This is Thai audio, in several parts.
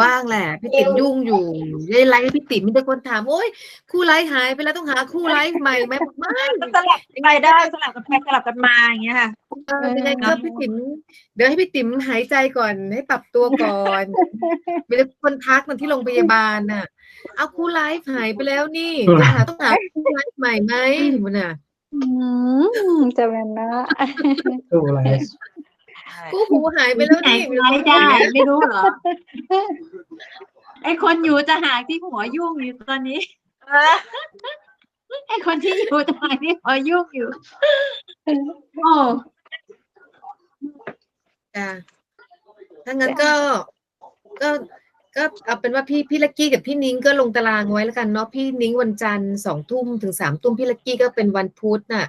ว่างแหละพี่ติ๋มยุ่งอยู่ได้ไลฟ์ให้พี่ติ๋มมีแต่คนถามโอ้ยคู่ไลฟ์หายไปแล้วต้องหาคู่ไลฟ์ใหม่ไหมบอกไม่ก็สลับไปได้สลับกันไปสลับกันมาอย่างเงี้ยค่ะเออยังไงก็พี่ติ๋มเดี๋ยวให้พี่ติ๋มหายใจก่อนให้ปรับตัวก่อนมีแต่คนทักมันที่โรงพยาบาลน่ะ เอาคู่ไลฟ์หายไปแล้วนี่จะหาต้องหาคู่ไลฟ์ใหม่ไหมมันน่ะอืมจะเป็นนะดูอะไร คู่หูหายไปแล้วไหนนี่ไลฟ์ได้ไม่รู้เหรอ ไอคนอยู่จะหากที่หัวยุ่งอยู่ตอนนี้ ไอคนที่อยู่จะหากที่หัวยุ่งอยู่ โอ้จ้ะถ้างั้นก็ ก็ก็เอาเป็นว่าพี่พี่ลักกี้กับพี่นิ้งก็ลงตารางไว้แล้วกันเนาะพี่นิ้งวันจันทร์สองทุ่มถึงสามทุ่มพี่ลักกี้ก็เป็นวันพุธน่ะ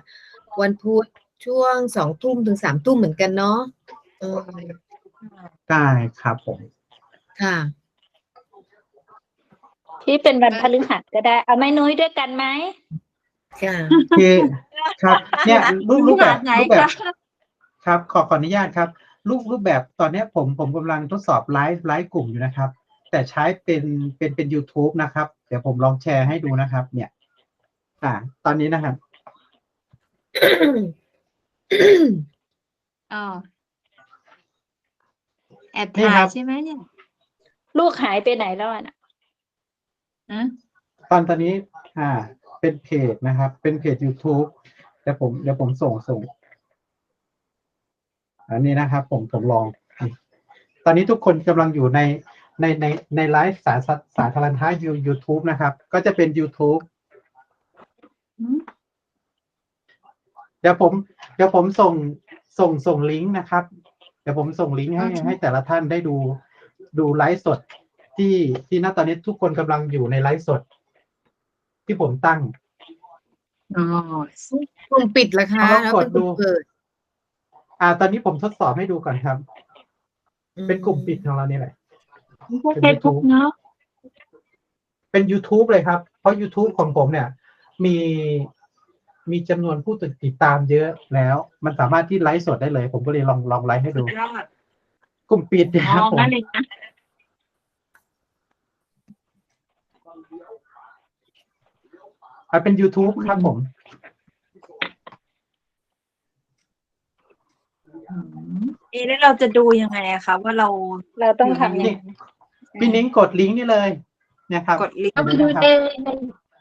วันพุธ ช่วงสองทุ่มถึงสามทุ่มเหมือนกันเนาะเออได้ครับผม ค่ะ ที่เป็นวันพฤหัสก็ได้ เอาไหม่นุ้ยด้วยกันไหมค่ะ คือครับเนี่ยรูปรูปแบบไหนรูปแบบคะครับ ขอขออนุญาตครับ รูปรูปแบบตอนเนี้ยผมผมกำลังทดสอบไลฟ์ไลฟ์กลุ่มอยู่นะครับ แต่ใช้เป็นเป็นเป็น YouTube นะครับ เดี๋ยวผมลองแชร์ให้ดูนะครับ เนี่ย อ่า ตอนนี้นะครับ อ๋อแอบนี่ถ่าครัยบ ใช่ไหมเนี่ยลูกหายไปไหนแล้วอะน่ะฮะตอนตอนนี้อ่า เป็นเพจนะครับ เป็นเพจ YouTube เดี๋ยวผมเดี๋ยวผมส่งส่ง อันนี้นะครับ ผมผมลอง ตอนนี้ทุกคนกำลังอยู่ในในในในไลฟ์สาสาสาธารณะยูยูทูบนะครับ ก็จะเป็น YouTube อืมเดี๋ยวผม เดี๋ยวผมส่งส่งส่งลิงก์นะครับ เดี๋ยวผมส่งลิงก์ให้ให้แต่ละท่านได้ดูดูไลฟ์สดที่ที่ณตอนนี้ทุกคนกำลังอยู่ในไลฟ์สด ที่ผมตั้งอ๋อกลุ่มปิดเหรอคะลองแล้วกเป็ดนกลุ่มดูเปิดอ่า ตอนนี้ผมทดสอบให้ดูก่อนครับอืมเป็นกลุ่มปิดของเรานี่แหละไม่ใช่เฟซบุ๊กเนาะเป็น YouTube เลยครับ เพราะ YouTube ของผมเนี่ย มี มีจำนวนผู้ติดตามเยอะแล้ว มันสามารถที่ไลฟ์สดได้เลย ผมก็เลยลองลองไลฟ์ให้ดูยอดกลุ่มปิดนะอ๋ครับอผมงั้นเลยนะอ่าเป็น YouTube ครับผมอืมเอ๊ะแล้วเราจะดูยังไงอะคะว่าเราเราต้องทำยังไงพี่นิ้งกดลิงก์นี่เลยนะครับกดลิงต้องก์ไปดูในใน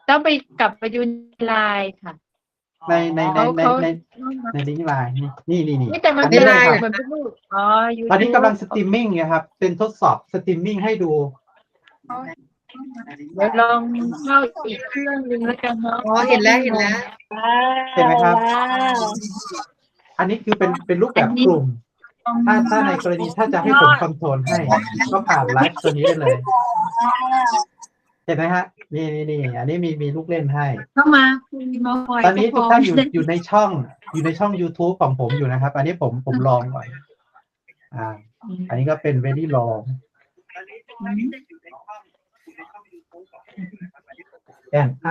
ต้องไปกลับไปดูในไลน์ค่ะ ในในในในเขาในในลิงก์ไลน์นี่นี่นี่นี่แต่มันอัเป็นนี้ไลเลยน์ครับเหมือนเป็นรูปอ๋อยูตอนนี้กำลังสตรีมมิ่งนะครับ เป็นทดสอบสตรีมมิ่งให้ดูเดี๋ยวลองเข้าอีกเครื่องหนึงแล้วกันเนาะอ๋อเห็นแล้วเห็นแล้วเห็นไหมครับว้าวอันนี้คือเป็นเป็นรูปแบบกลุ่ม ถ้าถ้าในกรณีถ้าจะให้ผมคอนโทรลให้ ก็ผ่านไลฟ์ตัวนี้ได้เลย เห็นไหมฮะนี่นี่นี่อันนี้มีมีลูกเล่นให้เข้ามาคุยมาคอยตอนนี้ทุกท่านอยู่พร้มอยู่ในช่อง อยู่ในช่อง YouTube ของผมอยู่นะครับ อันนี้ผมผมลองก่อนอ่า อันนี้ก็เป็นเวลี่ลองแอนไอ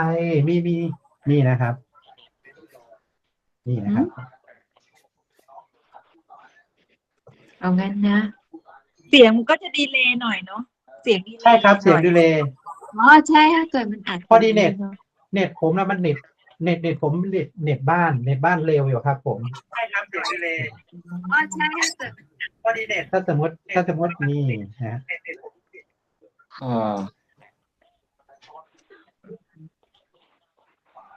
มีมีนี่นะครับ นี่นะครับ เอางั้นนะ เสียงมันก็จะดีเลย์หน่อยเนาะเสียงดีเลย์ใช่ครับ เสียงหน่อดีเลย์ อ๋อใช่ถ้าเกิดมันอัดพอดีเน็ต เน็ตผมนะมันเน็ตเน็ตเน็ตผมเน็ตเน็ตบ้านเน็ตบ้านเร็วอยู่ครับ ผม ใช่ครับเสียงดีเลย์อ๋อใช่ถ้าเกิดพอดีเน็ตถ้าสมมติถ้าสมมตินี่ฮะอ่า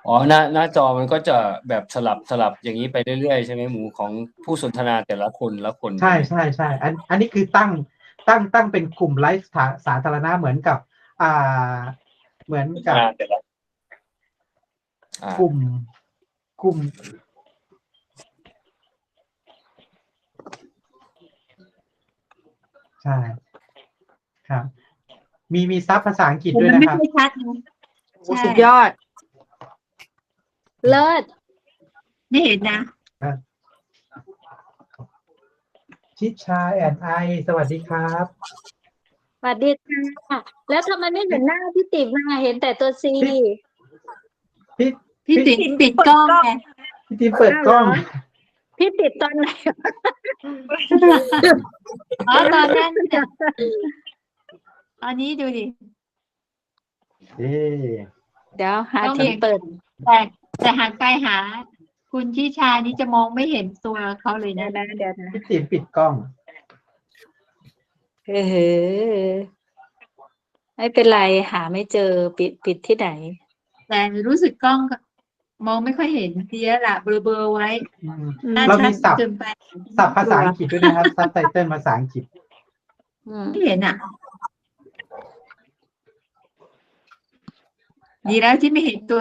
อ๋อหน้าหน้าจอมันก็จะแบบสลับสลับอย่างนี้ไปเรื่อยๆใช่ไหมหมูของผู้สนทนาแต่ละคนละคนใช่ใช่ใช่อันอันนี้คือตั้งตั้งตั้งเป็นกลุ่มไลฟ์สาสาธารณะเหมือนกับ อ่า เหมือนกับอ่าแต่ละอ่ากลุ่มกลุ่ม ใช่ ครับ มีมีซับภาษาอังกฤษด้วยมันนะไม่ครับค่อยชัดนะโอ้สุดยอด เลิศไม่เห็นนะชิชาแอนไอ สวัสดีครับ สวัสดีค่ะ แล้วทำไมไม่เห็นหน้าพี่ติ๋มมาเห็นแต่ตัวซีพี่พี่ติ๋มปิดกล้องไงพี่ทีมเปิดกล้อง พี่ติดตอนไหนอ๋อตอนนั้นเนี่ยอันนี้ดูดิเอ๊ะเดี๋ยวหาต้องจุดเห็นเปิด แต่แต่หันไปหา คุณชิชานี่จะมองไม่เห็นตัวเขาเลยเดี๋ยนะวนะเดี๋ยวนะพี่ติ๋มปิดกล้อง เออไม่เป็นไรหาไม่เจอปิดปิดที่ไหน แต่รู้สึกกล้องก็มองไม่ค่อยเห็นเสียละเบลอเบลอๆไว้อืมหน้าเราชัมีดศัพท์เกินไปศัพท์ภาษาอังกฤษด้วยนะครับซับไตเติลภาษาอังกฤษอืมไม่เห็นอะ ดีแล้วที่ไม่เห็นตัว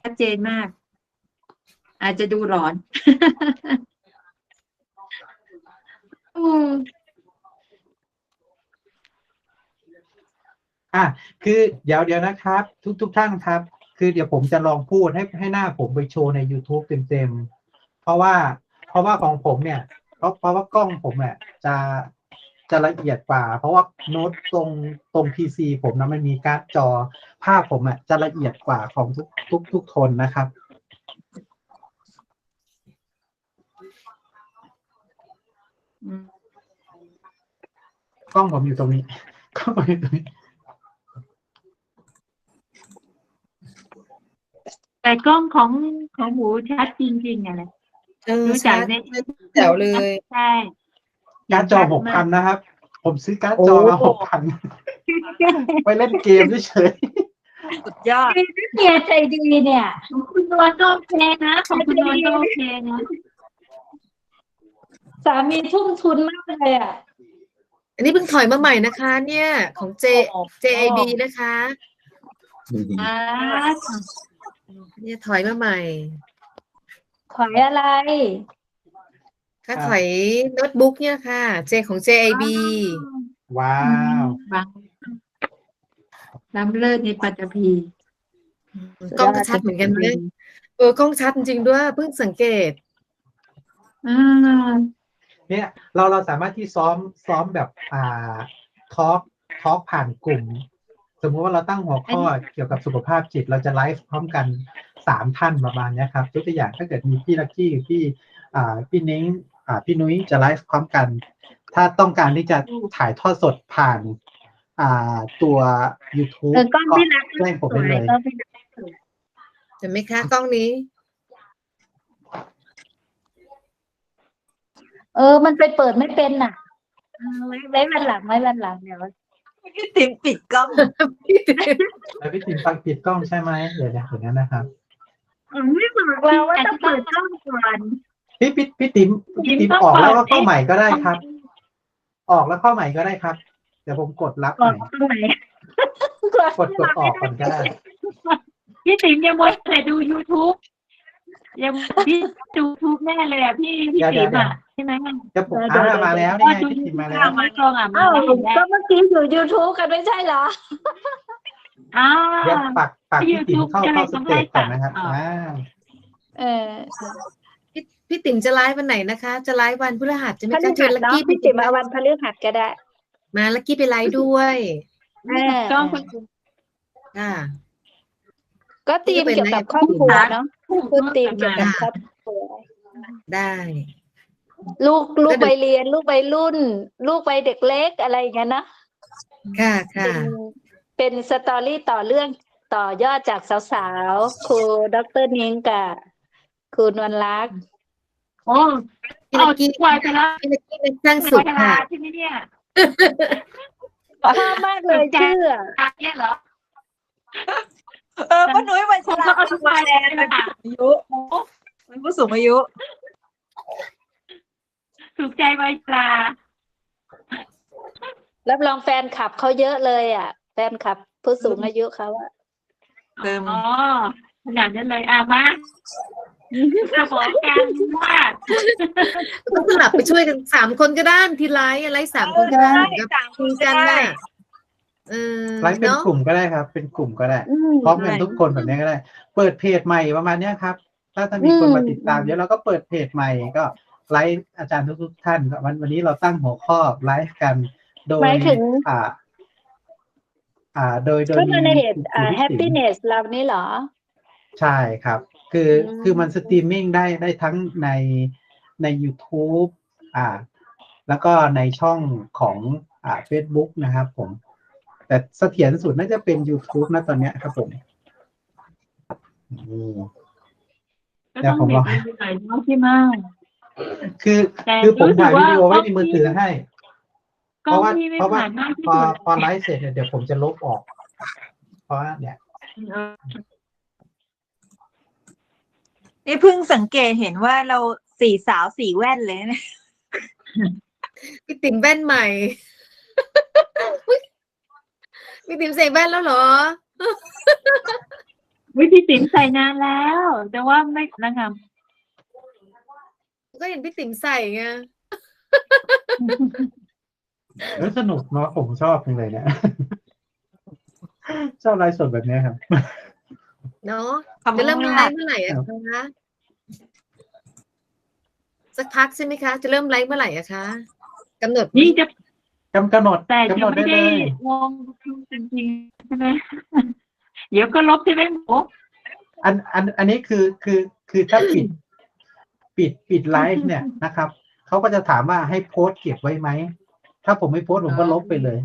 ชัดเจนมาก อาจจะดูหลอน อืม อะคือเดี๋ยวเดี๋ยวนะครับ ทุกทุกท่านครับ คือเดี๋ยวผมจะลองพูดให้ให้หน้าผมไปโชว์ใน YouTube เต็มๆ เพราะว่าเพราะว่าของผมเนี่ย เพราะเพราะว่ากล้องผมเนี่ยจะจะละเอียดกว่า เพราะว่าโน้ตตรงตรง PC ผมนะมันมีการ์ดจอภาพผมอะจะละเอียดกว่าของทุกทุกทุกคนนะครับอืมกล้องผมอยู่ตรงนี้กล้องผมอยู่ตรงนี้ แต่กล้องของของหมูชัดจริงๆอะไรเออดูชัจากดในแจ๋วเลยใช่การ์ดจอหกพันนะครับ ผมซื้อการ์ดจอมาหกพันไว้เล่นเกมเฉยสุดยอดเมียใจดีเนี่ยของคุณนวลก็โอเคนะของคุณนวลก็โอเคนะสามีทุ่มทุนมากเลยอะ อันนี้เพิ่งถอยมาใหม่นะคะ เนี่ยของ J JIB นะคะอ่า เนี่ยถอยมาใหม่ ถอยอะไรถ้าถอยโน้ตบุ๊กเนี่ยค่ะ J ของ JIB ๆว้าว บางล้ำเลิศในปัตตภีกล้องก็ชัดเหมือนกันเลยเออกล้องชัดจริงๆด้วยเพิ่งสังเกต อ่า เนี่ยเราเราสามารถที่ซ้อมซ้อมแบบอ่าทอล์กทอล์กผ่านกลุ่ม สมมุติว่าเราตั้งหัวข้อเกี่ยวกับสุขภาพจิต เราจะไลฟ์พร้อมกันสามท่านประมาณเนี้ยครับยกตัวอย่างถ้าเกิดมีพี่ลักกี้พี่อ่าพี่นิ้งอ่าพี่นุ้ยจะไลฟ์พร้อมกัน ถ้าต้องการที่จะถ่ายทอดสดผ่านอ่าตัว YouTube เออกล้องพี่รักแจ้งผมได้เลยกล้องพี่รักเห็นไหมคะกล้องนี้ เออ มันไปเปิดไม่เป็นน่ะเออไว้ไว้วันหลังไว้วันหลังเดี๋ยว พี่ติ๋มปิดกล้องแล้วพี่ติ๋มฟังปิดกล้องใช่ไหมเดี๋ยวนะเดี๋ยวนั้นนะครับไม่บอกเราว่าต้องเปิดกล้องก่อนพี่พี่พี่ติ๋มพี่ติ๋มออกแล้วก็เข้าใหม่ก็ได้ครับ ออกแล้วเข้าใหม่ก็ได้ครับ เดี๋ยวผมกดรับก่ใหอนม่ตรงไหนกดกดออกก่อนก็ได้พี่ติ๋มยังมัวแต่ดู YouTube ยังพี่ดู YouTube แน่เลยอะพี่พี่เดี๋ยวติ๋มอะเดี๋ยว ใช่ไหมเดี๋ยวผมอ่ามาแล้วนี่ไงพี่ติ๋มมาแล้ว มาตรงอะมาอ้าวเห็นแล้วก็เมื่อกี้อยู่ YouTube กันไม่ใช่เหรออ่าเดี๋ยวปักปักพี่ติ๋มเข้า YouTube เข้าสเตจก่อนนะครับอ่าอ่าเออพี่พี่ติ๋มจะไลฟ์วันไหนนะคะ จะไลฟ์วันพฤหัสใช่ไหมพฤคะเชิหัญสลักเนาะกี้พี่ติ๋มเอาวันพฤหัสก็ได้ มาลักกี้ไปไลฟ์ด้วยเออก็คุณค่ะก็ตีมเกี่ยวกับครอบครัวเนาะพูดตีมเกี่ยวกับครอบครัวได้ ลูกลูกก็ดูไปเรียน ลูกไปรุ่น ลูกไปเด็กเล็กอะไรอย่างเงี้ยนะค่ะค่ะเป็นเป็นสตอรี่ต่อเรื่องต่อยอดจากสาวๆ ครูดรนิ้งกับครูนวลรักษณ์โอ้พี่เอาลักกี้ควายไปแล้วพี่ลักกี้เป็นสร้างควาสุยขไปแล้ค่ะวใช่ไหมเนี่ยชอบมากเลยชื่ออะอะเนี่ยเหรอเออป้านุ้ยวัยชผมราก็เอาทุกวันเลยนะคะอายุเป็นผู้สูงอายุ ถูกใจวัยชรารับรองแฟนคลับเขาเยอะเลยอะ แฟนคลับผู้สูงอายุเขาอะเติม อ๋อขนาดนั้นเลยอะมาจะบอกกันว่าก็สลับไปช่วยกันสามคนก็ได้ทีไลฟ์ไลฟ์สามคนก็ได้เหมือนกับสามคคุนยก็กันได้น่ะเออไลฟ์เป็นเนาะกลุ่มก็ได้ครับ เป็นกลุ่มก็ได้อืมพร้อมกันทุกคนแบบนี้ก็ได้ เปิดเพจใหม่ประมาณเนี้ยครับ ถ้าถ้ามีคนอืมมาติดตามเดี๋ยวเราก็เปิดเพจใหม่ก็ ไลฟ์อาจารย์ทุกๆท่านก็วันวันนี้เราตั้งหัวข้อไลฟ์กัน โดยหมายถึงอ่า อ่า โดยโดยก็มาในเพจมีอ่าพี่ติ๋ม happiness เรานี่เหรอ ใช่ครับ คืออืมคือมันสตรีมมิ่งได้ได้ทั้งในใน YouTube อ่า แล้วก็ในช่องของอ่า Facebook นะครับผม แต่เสถียรสุดน่าจะเป็น YouTube นะตอนเนี้ยครับผมอืมก็ต้องเด็ดดูหน่อยเนาะพี่มาก คือแต่คือผมถ่ายรู้วิสึกว่าดีโอไว้ในมือถือให้กล้องพี่ไม่เพราะว่าผ่านมากที่พอสุดพอไลฟ์เสร็จเนี่ยเดี๋ยวผมจะลบออก เพราะว่าเนี่ยเออนี่เพิ่งสังเกตเห็นว่าเราสี่สาวสี่แว่นเลยนะพี่ติ๋มแว่นใหม่พี่ติ๋มใส่แว่นแล้วเหรอวิธีติ๋มใส่นานแล้ว แต่ว่าไม่นะคะ ก็เห็นพี่ติ๋มใส่ไงเออสนุกเนาะผมชอบจังเลยเนี่ยชอบไลฟ์สดแบบเนี้ยครับ เนาะขอบคุจะณเริ่มไลค่ะ ฟ์เมื่อไหร่อะคะสักพักใช่ไหมคะ จะเริ่มไลฟ์เมื่อไหร่อะคะกำหนดไหมนี่จะกำกำหนด แต่กำหนจะดได้ไม่เลได้ย วงจริงๆใช่ไหม เดี๋ยวก็ลบใช่ไหมหมูอันอันอันนี้คือคือคือถ้าปิด ปิดปิดไลฟ์เนี่ยนะครับเขาก็จะถามว่าให้โพสต์เก็บไว้ไหม ถ้าผมไม่โพสต์ผมก็ลบไปเลย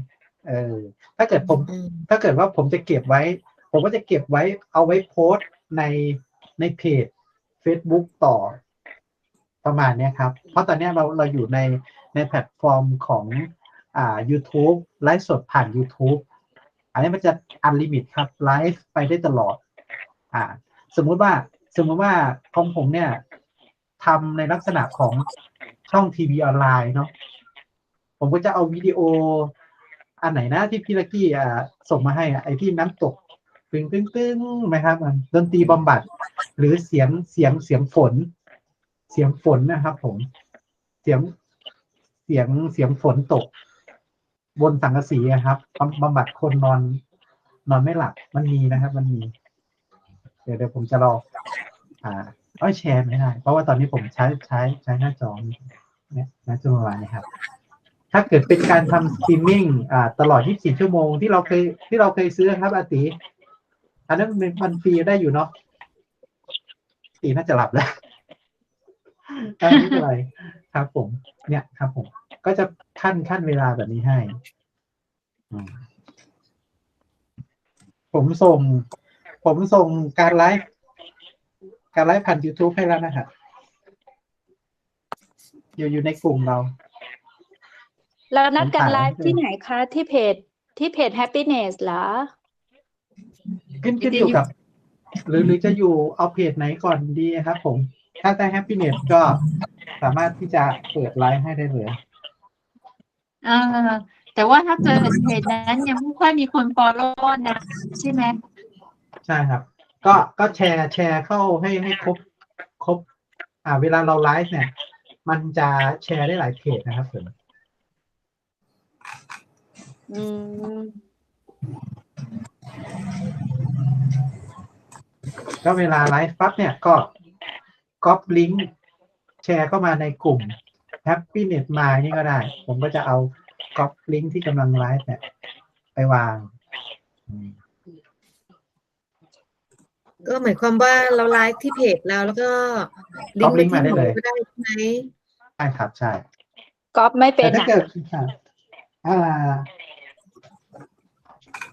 เออ ถ้าเกิดผมอืมถ้าเกิดว่าผมจะเก็บไว้ ผมก็จะเก็บไว้เอาไว้โพสต์ในในเพจ Facebook ต่อประมาณเนี้ยครับ เพราะตอนเนี้ยเราเราอยู่ในในแพลตฟอร์มของอ่า YouTube ไลฟ์สดผ่าน YouTube อันนี้มันจะอันลิมิตครับไลฟ์ไปได้ตลอด อ่า สมมุติว่าสมมุติว่าของผมเนี่ย ทำในลักษณะของช่องทีวีออนไลน์เนาะผมก็จะเอาวิดีโอ อันไหนนะที่พี่ลักกี้อ่าส่งมาให้อะไอที่น้ำตกตึงตึงตึงไหมครับดนตรีบำบัด หรือเสียงเสียงเสียงฝน เสียงฝนนะครับ ผม เสียงเสียงเสียงฝนตก บนสังกะสีอะครับบำบำบัดคนนอน นอนไม่หลับมันมีนะครับ มันมี เดี๋ยวเดี๋ยวผมจะลองอ่า เอ้ยแชร์ไม่ได้เพราะว่าตอนนี้ผมใช้ใช้ใช้หน้าจอเนี่ยหน้าจอวานนะครับ ถ้าเกิดเป็นการทำสตรีมมิ่งอ่าตลอด 24 ชั่วโมงที่เราเคยที่เราเคยซื้อครับอาติอันนั้นมันมันฟรีได้อยู่เนาะอตีน่าจะหลับแล้วอ่าไม่เป็นไรครับผม เนี่ยครับผม ก็จะขั้นขั้นเวลาแบบนี้ให้ผมส่ง ผมส่งการไลฟ์ การไลฟ์ผ่าน YouTube ให้แล้วนะครับอยู่อยู่ในกลุ่มเราแล้วนัดกันผมถ่ายไลฟ์ที่ไหนคะ ที่เพจที่เพจ happiness เหรอ ขึ้นขึ้นอยู่กับ หรือหรือจะอยู่เอาเพจไหนก่อนดีครับผม ถ้าแต่ Happiness ก็สามารถที่จะเปิดไลฟ์ให้ได้เลยเออแต่ว่าถ้าเกิดเพจนั้นยังไม่ค่อยมีคนฟอลโล่นะ ใช่ไหมใช่ครับ ก็ก็แชร์แชร์เข้าให้ให้ครบครบ อ่า เวลาเราไลฟ์เนี่ย มันจะแชร์ได้หลายเพจนะครับผมอืมก็เวลาไลฟ์ปั๊บเนี่ยก็ก๊อปลิงก์แชร์เข้ามาในกลุ่ม Happiness My นี่ก็ได้ ผมก็จะเอาก๊อปลิงก์ที่กำลังไลฟ์เนี่ย ไปวาง อืม ก็หมายความว่าเราไลฟ์ที่เพจเราแล้วก็ก๊อปลิงก์มาได้เลยก็ได้ใช่ไหมใช่ครับใช่ก๊อปไม่เป็แต่นถ้าอะเกิดค่ะอ่า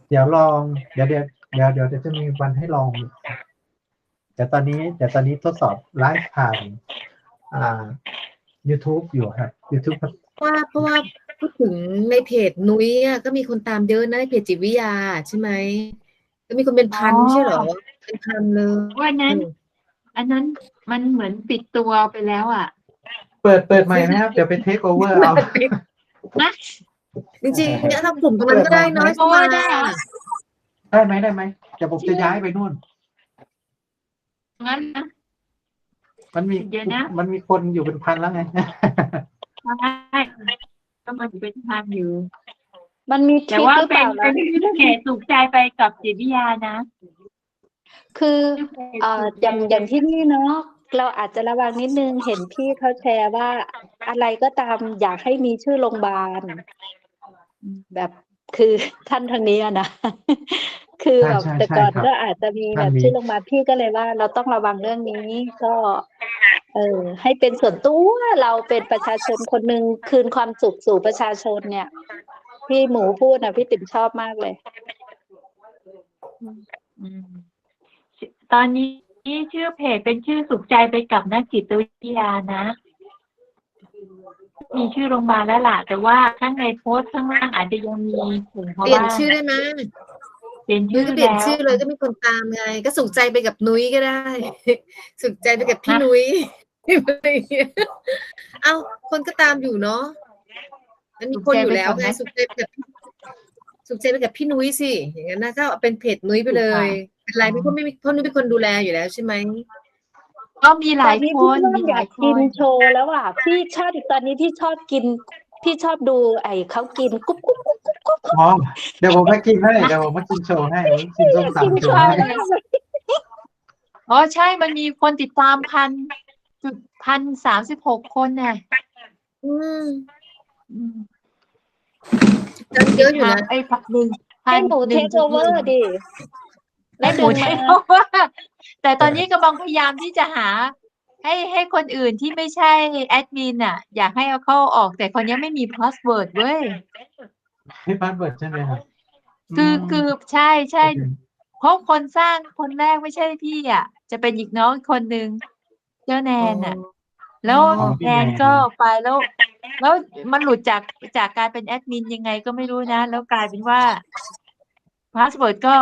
เดี๋ยวลองเดี๋ยวเดี๋ยวเดี๋ยวเดี๋ยวเดี๋ยวจะมีวันให้ลอง เดี๋ยวตอนนี้เดี๋ยวตอนนี้ทดสอบไลฟ์ผ่านอ่า YouTube อยู่ครับ YouTube ครับเพราะว่าเพราะว่าพูดถึงในเพจนุ้ยอะก็มีคนตามเยอะนะในเพจจิตวิทยาใช่ไหมก็มีคนเป็นพันใช่เหรอ เป็นพันเลยว่านั้นเอออันนั้นมันเหมือนปิดตัวไปแล้วอะ เปิดเปิดใหม่นะครับ เดี๋ยวไปเทคโอเวอร์เอานะจริงๆเนี่ยทำกลุ่มตรงนั้นก็ได้เน้อยโอ้มายได้เหรอได้ไหมได้ไหมเดี๋ยวผมจะย้ายไปนู่นงั้นนะมันมีเดี๋ยวนะ มันมีคนอยู่เป็นพันแล้วไงใช่ก็มันเป็นทางอยู่ มันมีทแต่ริคว่าหรือเปเป็นล่าเป็ล่ะนเพจถูกใจไปกับจิตวิทยานะ คือเอ่ออย่างอย่างที่นี่เนาะเราอาจจะระวังนิดนึงเห็นพี่เขาแชร์ว่าอะไรก็ตามอยากให้มีชื่อโรงพยาบาล แบบคือท่านทางนี้อะนะ คือแบบใช่ใช่แต่ก่อนใช่ครับก็อาจจะมีแบบมันมี ชื่อโรงพยาบาลพี่ก็เลยว่า เราต้องระวังเรื่องนี้ก็ เออให้เป็นส่วนตัวเราเป็นประชาชนคนหนึ่งคืนความสุขสู่ประชาชนเนี่ย พี่หมูพูดนะพี่ติ๋มชอบมากเลย อืม ตอนนี้ชื่อเพจเป็นชื่อสุขใจไปกับนักจิตวิทยานะ มีชื่อโรงพยาบาลแล้วล่ะ แต่ว่าข้างในโพสต์ข้างล่างอาจจะยังมีถึงเพราะเปลี่ยนว่าชื่อได้ไหมเปลี่ยนนุ้ชื่ยอก็เปลี่ยนแล้วชื่อเลยก็มีคนตามไง ก็สุขใจไปกับนุ้ยก็ได้ สุขใจไปกับพี่นุ้ยอะไรอย่างเงี้ยเอาคนก็ตามอยู่เนาะมันมีคนอยู่แล้วไงสุขใจไปกับสุขใจไปกับพี่นุ้ยสิอย่างนั้นนะก็เอาเป็นเพจนุ้ยไปเลย เป็นไรไม่เพราะไม่มีเพราะนุ้ยเป็นคนดูแลอยู่แล้วใช่ไหมก็มีหลายตอนนี้คพี่นเริ่มมีอหยาลากยคกินนโชว์แล้วอะพี่ชอบตอนนี้พี่ชอบกิน พี่ชอบดูไอ้เขากินกุ๊บกุ๊บกุ๊บกุ๊บกุ๊บอ๋อเดี๋ยวผมมากินให้เดี๋ยวผมมากินโชว์ให้กินส้มกินตำโชโชว์ว์ให้มากเลยอ๋อใช่มันมีคนติดตามพันจุดพันสามสิบหกคนน่ะอืมอืมตามเยอะอยู่นะไอ้พันหนึ่งพัให้นหมูเทนึ่งคโอเวอร์ดิ ให้หมูเทคโอเวอร์แต่ตอนนี้กำลังพยายามที่จะหา ให้ให้คนอื่นที่ไม่ใช่แอดมินอะ อยากให้เอาเข้าออก แต่คนนี้ไม่มีพาสเวิร์ดเว้ยให้พาสเวิร์ดใช่ไหมครับคือมคือใช่ใช่โอเคเพราะคนสร้างคนแรกไม่ใช่พี่อะ จะเป็นอีกน้องอีกคนนึงเจ้าแนนอะ แล้วอ๋อพี่แนนแนนก็ไปแล้วแล้วมันหลุดจากจากการเป็นแอดมินยังไงก็ไม่รู้นะ แล้วกลายเป็นว่าพาสเวิร์ดก็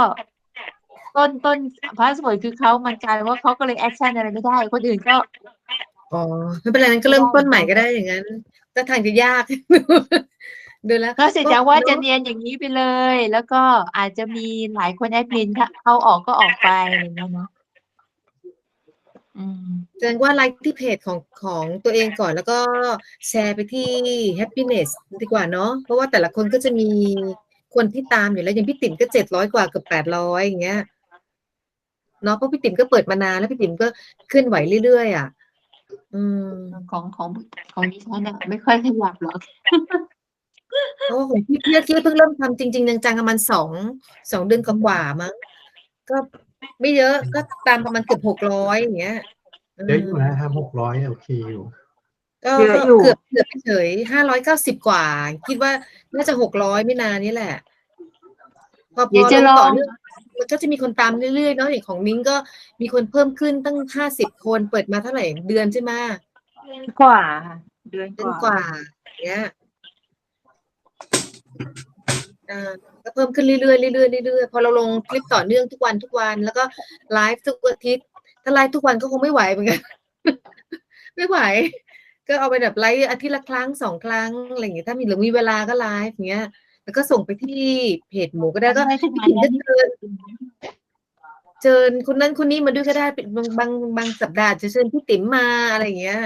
ต้นต้นพาสเวิร์ดคือเขามันกลายเป็นว่าเขาก็เลยแอคชั่นอะไรไม่ได้ คนอื่นก็อ๋อไม่เป็นไรนั้นก็เริ่มต้นใหม่ก็ได้อย่างนั้นแต่ทางจะยาก ดูแล้วก็เสร็จจากว่าจะเนียนอย่างนี้ไปเลย แล้วก็อาจจะมีหลายคนแอดมินถ้าเข้าออกก็ออกไปอะไรอย่างเงี้ยเนาะอืมแสดงว่าไลค์ที่เพจของของตัวเองก่อนแล้วก็แชร์ไปที่ happiness ดีกว่าเนาะเพราะว่าแต่ละคนก็จะมีคนที่ตามอยู่แล้วอย่างพี่ติ๋มก็เจ็ดร้อยกว่าเกือบแปดร้อยอย่างเงี้ย เนาะเพราะพี่ติ๋มก็เปิดมานานแล้วพี่ติ๋มก็เคลื่อนไหวเรื่อยๆอะอืมของของของดิฉันอะไม่ค่อยขยับหรอกเพราะว่าของพี่พี่กี้เพิ่งเริ่มทำจริง ๆ จังๆประมาณสองสองเดือนกว่าๆมั้งก็ไม่เยอะก็ตามประมาณเกือบหกร้อยอย่างเงี้ยเยอะอยู่นะครับหกร้อยโอเคอยู่ก็เยอะอยู่เกือบเกือบเฉยห้าร้อยเก้าสิบกว่า คิดว่าน่าจะหกร้อยไม่นานนี้แหละพอพเดี๋ยวอจะลต่อองเนื่อง มันก็จะมีคนตามเรื่อยๆเนาะอย่างของนิ้งก็มีคนเพิ่มขึ้นตั้งห้าสิบคนเปิดมาเท่าไหร่เดือนใช่ไหมกว่าค่ะเดือนเดือนกกว่าว่าอย่างเงี้ยอ่าก็เพิ่มขึ้นเรื่อยๆเรื่อยๆเรื่อยๆพอเราลงคลิปต่อเนื่องทุกวันทุกวันแล้วก็ไลฟ์ทุกอาทิตย์ถ้าไลฟ์ทุกวันก็คงไม่ไหวเหมือนกัน ไม่ไหว ก็เอาไปแบบไลฟ์อาทิตย์ละครั้งสองครั้งอะไรอย่างเงี้ยถ้ามีหรือมีเวลาก็ไลฟ์อย่างเงี้ย แล้วก็ส่งไปที่เพจหมูก็ได้ก็ทำไมทุกพี่ติ๋มก็เชิญเชิญคนนั้นคนนี้มาด้วยก็ได้เป็นบางบางบางสัปดาห์จะเชิญพี่ติ๋มมาอะไรอย่างเงี้ย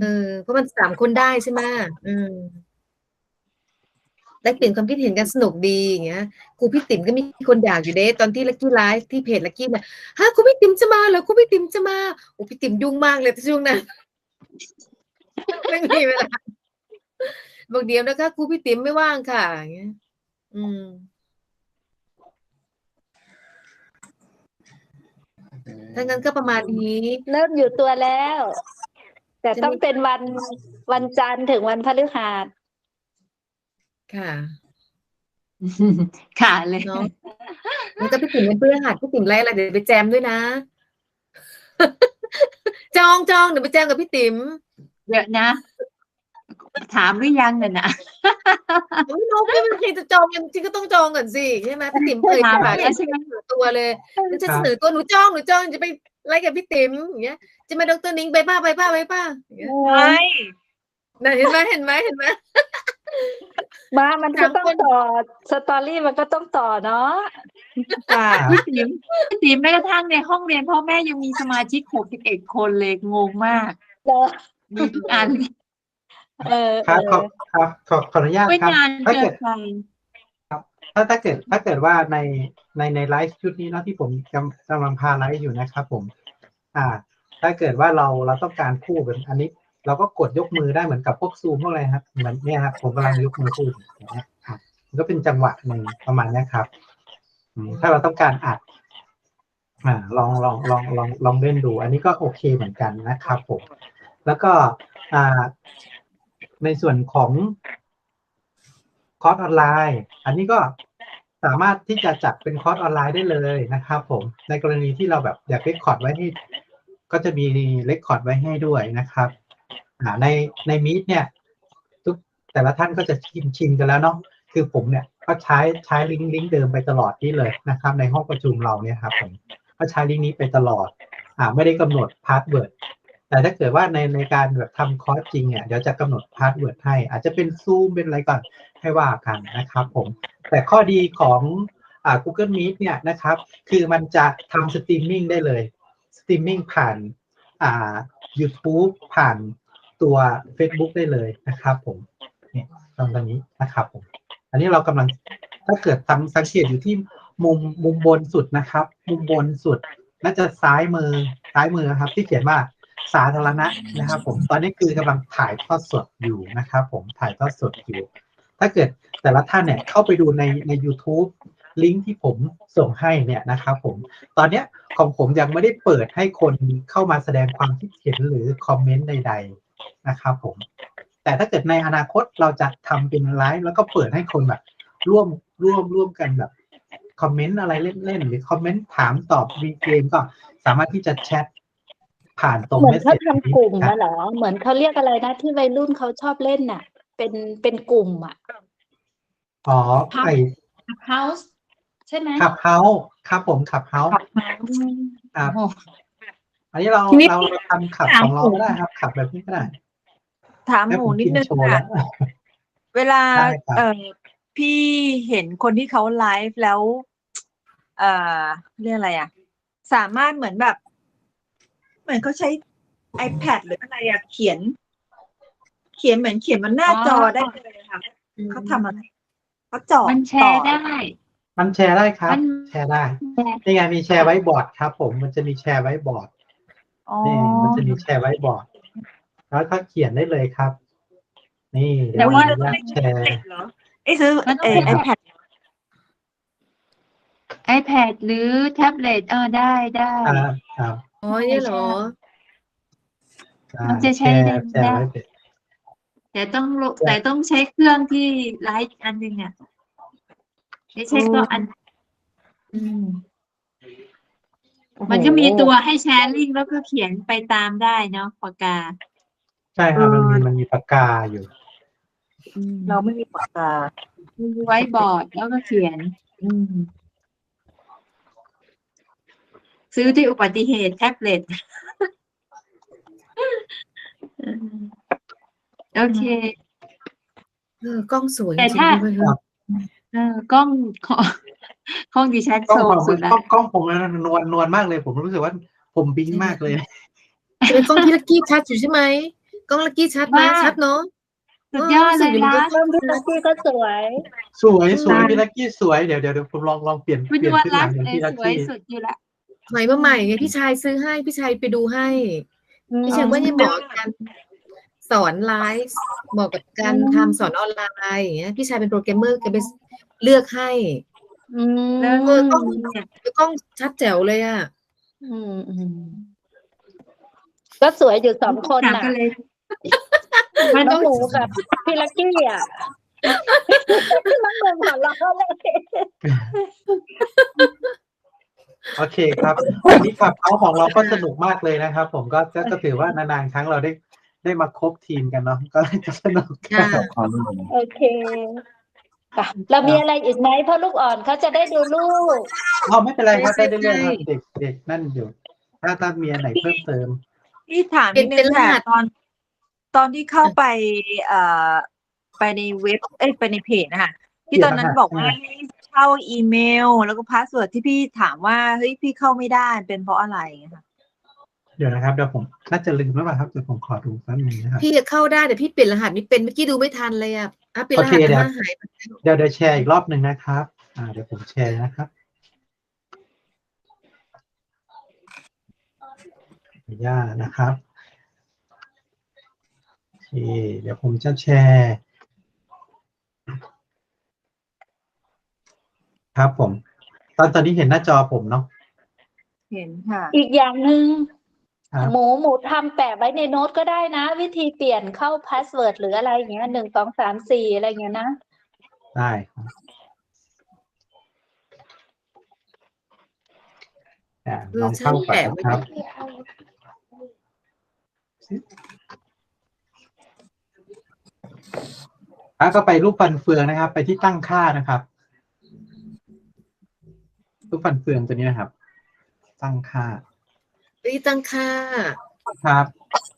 เออเพราะมันสามคนได้ใช่ไหมอืมแลกเปลี่ยนความคิดเห็นกันสนุกดีอย่างเงี้ยครูพี่ติ๋มก็มีคนอยากอยู่เด้ตอนที่ลักกี้ไลฟ์ที่เพจลักกี้เนี่ยฮะครูพี่ติ๋มจะมาเหรอครูพี่ติ๋มจะมาโอ้พี่ติ๋มยุ่งมากเลยช่วงนั้นไม่มีเวลา บอกเดี๋ยวนะคะครูพี่ติ๋มไม่ว่างค่ะอย่างเงี้ยอืมถ้างั้นก็ประมาณนี้ เริ่มอยู่ตัวแล้ว แต่จะมีต้องเป็นวันวันจันทร์ถึงวันพฤหัสค่ะค่ะเลยเนาะมันก็พี่ติ๋มเป็นเพื่อนหัดพี่ติ๋มไล่อะไรเดี๋ยวไปแจมด้วยนะ จองจองเดี๋ยวไปแจมกับพี่ติ๋มเยอะนะ ถามหรือยังน่ะนะโอ้ยน้องไม่เป็นใครจะจองยังจริงก็ต้องจองก่อนสิใช่ไหมพี่ติ๋มเคยถามแบบแล้วใช่ไหมเสนอตัวเลยแล้วจะเสนอตัวหนูจองหนูจองจะไปไล่กับพี่ติ๋มอย่างเงี้ยจะมาดรนิ้งไปป้าไปป้าไปป้าอย่างเงี้ยไม่น่ะเห็นไหมเห็นไหมเห็นไหมมามันก็สามต้องคนต่อสตอรี่มันก็ต้องต่อเนาะค่ะพี่ติ๋มพี่ติ๋มแม้กระทั่งในห้องเรียนพ่อแม่ยังมีสมาชิกหกสิบเอ็ดคนเลยงงมากเนอะมีทุกอัน เออครับเอขออครับขอขออนุญาตไม่ครับนานถ้าเกิเกินดไปถ้าถ้าเกิดถ้าเกิดว่าในในในไลฟ์ชุดนี้เนาะที่ผมกำกำลังพาไลฟ์อยู่นะครับ ผม อ่า ถ้าเกิดว่าเราเราต้องการคู่กันอันนี้ เราก็กดยกมือได้เหมือนกับพวกซูมพวกอะไรครับเหมือนเนี่ยครับผมกำลังยกมือพูดอย่างเงี้ยครับมันก็เป็นจังหวะหนึ่งประมาณเนี้ยครับอืมถ้าเราต้องการอัดอ่าลองลองลองลองลองเล่นดู อันนี้ก็โอเคเหมือนกันนะครับผม แล้วก็อ่า ในส่วนของคอร์สออนไลน์ อันนี้ก็สามารถที่จะจัดเป็นคอร์สออนไลน์ได้เลยนะครับผม ในกรณีที่เราแบบอยากเรคคอร์ดไว้ให้ ก็จะมีเรคคอร์ดไว้ให้ด้วยนะครับในในมีดเนี่ย ทุกแต่ละท่านก็จะชินชินกันแล้วเนาะ คือผมเนี่ยก็ใช้ใช้ลิงก์ลิงก์เดิมไปตลอดนี่เลยนะครับ ในห้องประชุมเราเนี่ยครับผมก็ใช้ลิงก์นี้ไปตลอด อ่าไม่ได้กำหนดพาสเวิร์ด แต่ถ้าเกิดว่าในในการแบบทำคอร์สจริงเนี่ยเดี๋ยวจะกำหนดพาสเวิร์ดให้ อาจจะเป็นซูมเป็นอะไรก่อนให้ว่ากันนะครับผม แต่ข้อดีของอ่า Google Meet เนี่ยนะครับ คือมันจะทำสตรีมมิ่งได้เลยสตรีมมิ่งผ่านอ่า YouTube ผ่านตัว Facebook ได้เลยนะครับผมเนี่ยตรงตรงนี้นะครับผม อันนี้เรากำลังถ้าเกิดสังสังเกตอยู่ที่มุมมุมบนสุดนะครับ มุมบนสุดน่าจะซ้ายมือซ้ายมือครับ ที่เขียนว่า สาธารณะนะครับผมตอนนี้คือกำลังถ่ายทอดสดอยู่นะครับผมถ่ายทอดสดอยู่ ถ้าเกิดแต่ละท่านเนี่ยเข้าไปดูในใน u t u b e ลิงก์ที่ผมส่งให้เนี่ยนะครับผมตอนเนี้ยของผมยังไม่ได้เปิดให้คนเข้ามาแสดงความคิดเห็นหรือคอมเมนต์ใด ๆนะครับผม แต่ถ้าเกิดในอนาคตเราจะทำเป็นไลฟ์แล้วก็เปิดให้คนแบบ ร่วมร่วมร่วมกันแบบคอมเมนต์อะไรเล่นๆหรือคอมเมนต์ถามตอบมีเกมก็สามารถที่จะแชท ผ่านตรงเหมือนเมสเซเขาจทำกลุ่มนะเหรอ เหมือนเขาเรียกอะไรนะที่วัยรุ่นเขาชอบเล่นน่ะ เป็นเป็นกลุ่มอะอ๋อไอ house ใช่ไหมขับเฮาครับผมขับเฮาขับมาครับโอ้อันนี้เราทีนี้เราทำขับของเราก็ได้ครับ ขับแบบนี้ก็ได้ถามให้หผมูมนิดกินนึงโชว์แล้ค่ะวเวลาได้ครับเออพี่เห็นคนที่เขาไลฟ์แล้ว เอ่อเรียกอะไรอะ สามารถเหมือนแบบ เหมือนเขาใช้ iPad หรืออะไรอะเขียน เขียนเหมือนเขียนมันหน้าจอได้เลยอะค่ะเขาทำอะไรเขาเจาะมันแชร์ต่อได้ มันแชร์ได้ครับ มันแชร์ได้นี่ไงมีแชร์ไว้บอร์ดครับ ผมมันจะมีแชร์ไว้บอร์ดอ๋อนี่มันจะมีแชร์ไว้บอร์ดแล้วก็เขียนได้เลยครับ นี่เดี๋แต่ยวว่าอนุญาตแชร์ เหรอไอ้ซื้อมันต้เอองเป็นไอแพด iPad หรือแท็บเล็ตเออได้ได้ ครับครับ อ๋อเนี่ยเหรออ่ามันจะใช้แชร์ได้แชร์ไว้เป็นแต่ต้องลงแต่ต้องใช้เครื่องที่ไลฟ์อันหนึ่งอะไม่ใช่เครื่องอัน อืมมันก็มีตัวให้แชร์ลิงก์แล้วก็เขียนไปตามได้เนาะปากกา ใช่ครับมันมีมันมีปากกาอยู่ อืมเราไม่มีปากกา มีไว้บอร์ดแล้วก็เขียน อืม ซื้อที่อุบัติเหตุแท็บเล็ตอืมโอเคเออกล้องสวยแต่จริงถ้าๆด้วยค่ะเออกล้องของของดิฉันกล้องโซผมสุดแล้วกล้องกล้องผมนั้นนวลนวลมากเลย ผมรู้สึกว่าผมบิงมากเลยจะเป็นกล้องที่ลักกี้ชัดอยู่ใช่ไหมกล้องลักกี้ชัดไหมมากชัดเนาะสุดยอดเลยนะเริ่มที่ตกี้ก็สวย สวยสวยใช่พี่ลักกี้สวยเดี๋ยวเดี๋ยวเดี๋ยวผมลองลองเปลี่ยนคุณเปลี่ยนวันชื่อหรัลักงเป็นเลยพี่ลักสวยกี้สุดอยู่ละ ใหม่มาใหม่ไงพี่ชายซื้อให้พี่ชายไปดูให้พี่ชายว่าจะเหมาะกับการสอนไลฟ์เหมาะกับการทำสอนออนไลน์อย่างเงี้ยพี่ชายเป็นโปรแกรมเมอร์แกไปเลือกให้อืมแล้วเออกล้องแล้วกล้องชัดแจ๋วเลยอะอืมอืมก็สวยอยู่สองคนถามน่ะกันเลยมันน้องหมูกับพี่ลักกี้อะน้องหมูหัวเราะเลย โอเคครับวันนี้ขับเขาของเราก็สนุกมากเลยนะครับ ผมก็ก็ก็ถือว่านานๆครั้งเราได้ได้มาครบทีมกันเนาะก็เลยจะสนุกกันค่ะความรู้ผมโอเคค่ะเรามีอะไรอีกไหมเพราะลูกอ่อนเขาจะได้ดูลูกอ๋อไม่เป็นไรครับได้เรื่อยๆครับเด็กเด็กนั่นอยู่ ถ้าถ้ามีอันไหนเพิ่มเติมพี่ถามเป็นินดนึเป็นงรค่ะหัสตอนตอนที่เข้าไปเอ่อไปในเว็บเอ้ยไปในเพจนะคะที่ตอนนั้นเขียนรหัสบอกว่าให้ เข้าอีเมล แล้วก็พาสเวิร์ดที่พี่ถามว่าเฮ้ยพี่เข้าไม่ได้เป็นเพราะอะไรอะค่ะเดี๋ยวนะครับเดี๋ยวผมน่าจะลืมแล้วเปล่าครับเดี๋ยวผมขอดูแป๊บนึงนะครับพี่จะเข้าได้แต่พี่เปลี่ยนรหัสไม่เป็นเมื่อกี้ดูไม่ทันเลยอะอะเปลี่ยนรหัสโอเคเดี๋ยวมาหายไปเดี๋ยวเดี๋ยวแชร์อีกรอบหนึ่งนะครับ อ่า เดี๋ยวผมแชร์นะครับขออนุญาตนะครับโอเคเดี๋ยวผมจะแชร์ ครับผม ตอนตอนนี้เห็นหน้าจอผมเนาะเห็นค่ะ อีกอย่างหนึ่งครับหมูหมูทำแปะไว้ในโน้ตก็ได้นะ วิธีเปลี่ยนเข้าพาสเวิร์ดหรืออะไรอย่างเงี้ยหนึ่งสองสามสี่อะไรอย่างเงี้ยนะ ได้ครับอะเออลองใช่เข้าก่อนแหละนะครับ แล้วก็ไปรูปฟันเฟืองนะครับ ไปที่ตั้งค่านะครับ รูปฟันเฟืองตัวนี้นะครับ ตั้งค่ารีตั้งค่า ครับ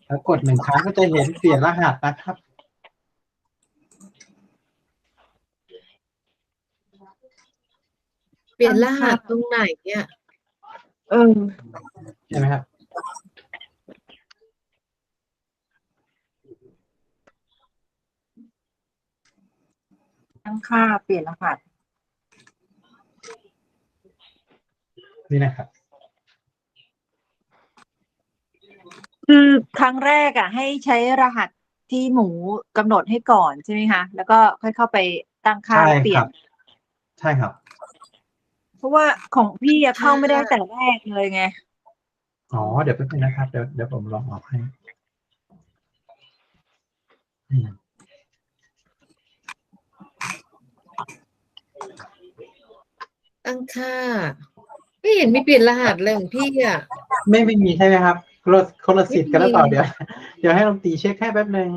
แล้วกดหนึ่งครั้งก็จะเห็นเปลี่ยนรหัสนะครับ เปลี่ยนรหัสตรงไหนเนี่ยเออใช่ไหมครับตั้งค่าเปลี่ยนรหัส นี่นะครับ คือครั้งแรกอะ ให้ใช้รหัสที่หมูกำหนดให้ก่อนใช่ไหมคะ แล้วก็ค่อยเข้าไปตั้งค่าใช่เปลี่คยรันบใช่ครับ เพราะว่าของพี่อะเข้าไม่ได้แต่แรกเลยไง อ๋อ เดี๋ยวแป๊บนึงนะครับ เดี๋ยวเดี๋ยวผมลองออกให้อืมตั้งค่า ไม่เห็นมีเปลี่ยนรหัสเลยของพี่อะ ไม่ไม่มีใช่ไหมครับคนละคนละสิทธิ์กันแล้วเปล่าไม่มีเดี๋ยวเดี๋ยวให้ลองตีเช็คแค่แป๊บนึง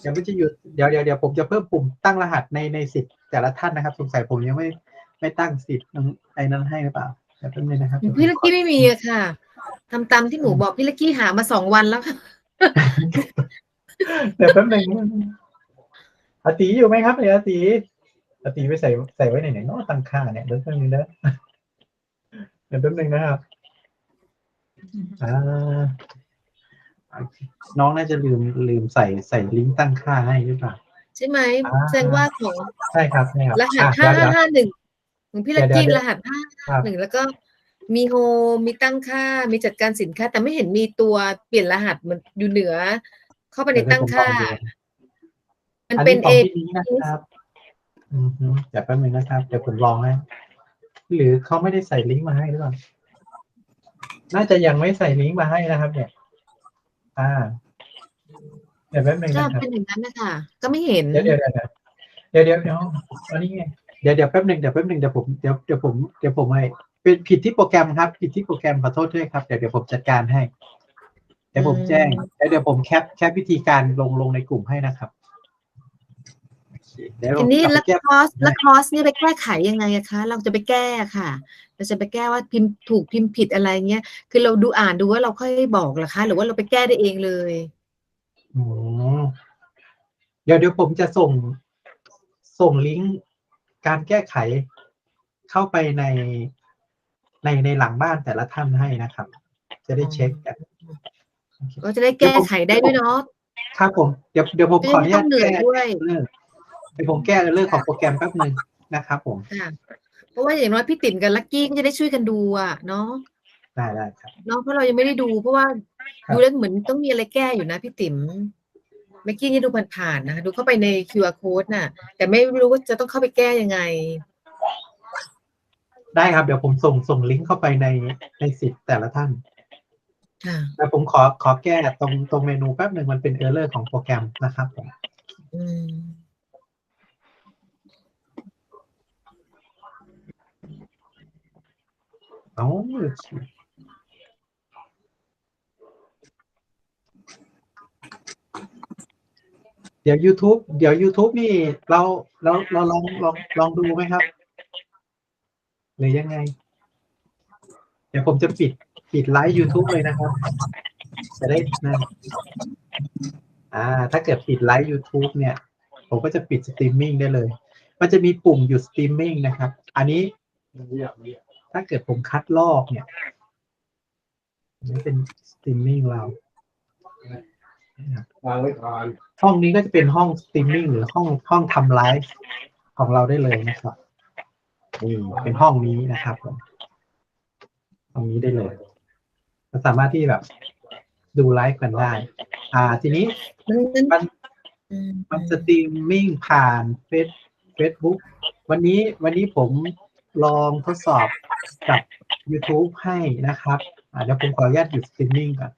เดี๋ยวมันจะหยุดเดี๋ยวเดี๋ยวเดี๋ยวผมจะเพิ่มปุ่มตั้งรหัสในในสิทธิ์แต่ละท่านนะครับ สงสัยผมยังไม่ไม่ตั้งสิทธิ์ไอ้นั้นให้หรือเปล่าเดี๋ยวแป๊บนึงนะครับพี่ลักกี้ไม่มีอะค่ะทำตามที่หมูบอกพี่ลักกี้หามาสองวันแล้วค่ะเดี๋ยวแป๊บนึงอาตีอยู่ไหมครับเนี่ยอาตี อาตีไปใส่ใส่ไว้ไหนไหนเนาะตั้งค่าเนี่ยเดี๋ยวแป๊บนึงนะเดี๋ยวแป๊บนึงนะครับอ่าน้องน่าจะลืมลืมใส่ใส่ลิงก์ตั้งค่าให้หรือเปล่าใช่ไหมอ่าแสดงว่าของใช่ครับใช่ครับรหัสอะห้าเดี๋ยวห้าเดี๋ยวห้าหนึ่งของพี่ลักกี้เดี๋ยวรหัสห้าครับหนึ่งแล้วก็มีโฮมมีตั้งค่ามีจัดการสินค้า แต่ไม่เห็นมีตัวเปลี่ยนรหัสมันอยู่เหนือ เข้าไปในตั้งค่า มันอันเป็นี้นขอเองพี่นี้นะครับอือฮึ เดี๋ยวแป๊บนึงนะครับ เดี๋ยวผมลองให้หรือเขาไม่ได้ใส่ลิงก์มาให้หรือเปล่า น่าจะยังไม่ใส่ลิงก์มาให้นะครับ เนี่ย อ่า เดี๋ยวแป๊บนึงก็นะครับ เป็นอย่างนั้นนะคะก็ไม่เห็น เดี๋ยวเดี๋ยวเดี๋ยวเดี๋ยวเดี๋ยวเดี๋ยวอันนี้ไง เดี๋ยวเดี๋ยวแป๊บหนึ่งเดี๋ยวแป๊บหนึ่งเดี๋ยวผมเดี๋ยวเดี๋ยวผมเดี๋ยวผมให้เป็นผิดที่โปรแกรมครับ ผิดที่โปรแกรมขอโทษด้วยครับ เดี๋ยวเดี๋ยวผมจัดการให้ เดี๋ยวผมแจ้งแล้วเดี๋ยวผมแคปแคปวิธีการลงลงในกลุ่มให้นะครับโอเคเดี๋ยวผ ทีมนี้กลับแล้วไปแก้คอสแล้วคอสเนี่ยไปแก้ไขยังไงอะคะ เราจะไปแก้ค่ะ เราจะไปแก้ว่าพิมพ์ถูกพิมพ์ผิดอะไรเงี้ย คือเราดูอ่านดูว่าเราค่อยบอกเหรอคะ หรือว่าเราไปแก้ได้เองเลยอืมเดี๋ยวเดี๋ยวผมจะส่งส่งลิงก์การแก้ไขเข้าไปในในในหลังบ้านแต่ละท่านให้นะครับ จะได้เช็คกันก็จะได้แก้ไขได้ด้วยเนาะครับผมเดี๋ยวเดี๋ยวผมจะขอได้อนุไม่ต้ญาอตงเหนื่อยแก้ด้วยเรื่องเดี๋ยวผมแก้เรื่องของโปรแกรมแป๊บหนึ่งนะครับผมค่ะเพราะว่าอย่างน้อยพี่ติ๋มกับลักกี้ก็จะได้ช่วยกันดูอะเนาะได้ได้ครับเนาะเพราะเรายังไม่ได้ดู เพราะว่าครับดูแล้วเหมือนต้องมีอะไรแก้อยู่นะพี่ติ๋มเมื่อกี้นี่ดูผ่านๆนะคะดูเข้าไปใน QR code น่ะ แต่ไม่รู้ว่าจะต้องเข้าไปแก้ยังไง ได้ครับ เดี๋ยวผมส่งส่งลิงก์เข้าไปในในสิทธิ์แต่ละท่านค่ะแต่ผมขอขอแก้ตรงตรงเมนูแป๊บหนึ่งมันเป็นเออร์เลอร์ของโปรแกรมนะครับผม อืมเอาเดี๋ยว YouTube เดี๋ยว YouTube นี่เราเราเราลองลองลองดูไหมครับหรือยังไง เดี๋ยวผมจะปิดปิดไลฟ์ YouTube เลยนะครับ จะได้นะอ่า ถ้าเกิดปิดไลฟ์ YouTube เนี่ย ผมก็จะปิดสตรีมมิ่งได้เลย มันจะมีปุ่มหยุดสตรีมมิ่งนะครับ อันนี้ ถ้าเกิดผมคัดลอกเนี่ยนี่เป็นสตรีมมิ่งเราวางไว้ก่อนห้องนี้ก็จะเป็นห้องสตรีมมิ่งหรือห้องห้องทำไลฟ์ของเราได้เลยนะครับนี่เป็นห้องนี้นะครับผมห้องนี้ได้เลยเราสามารถที่แบบดูไลฟ์กันได้ อ่า ทีนี้มันมันมันอืมมันสตรีมมิ่งผ่านเฟซเฟซบุ๊กวันนี้วันนี้ผม ลองทดสอบกับ YouTube ให้นะครับเดี๋ยวผมขออนุญาตหยุดสตรีมมิ่งก่อน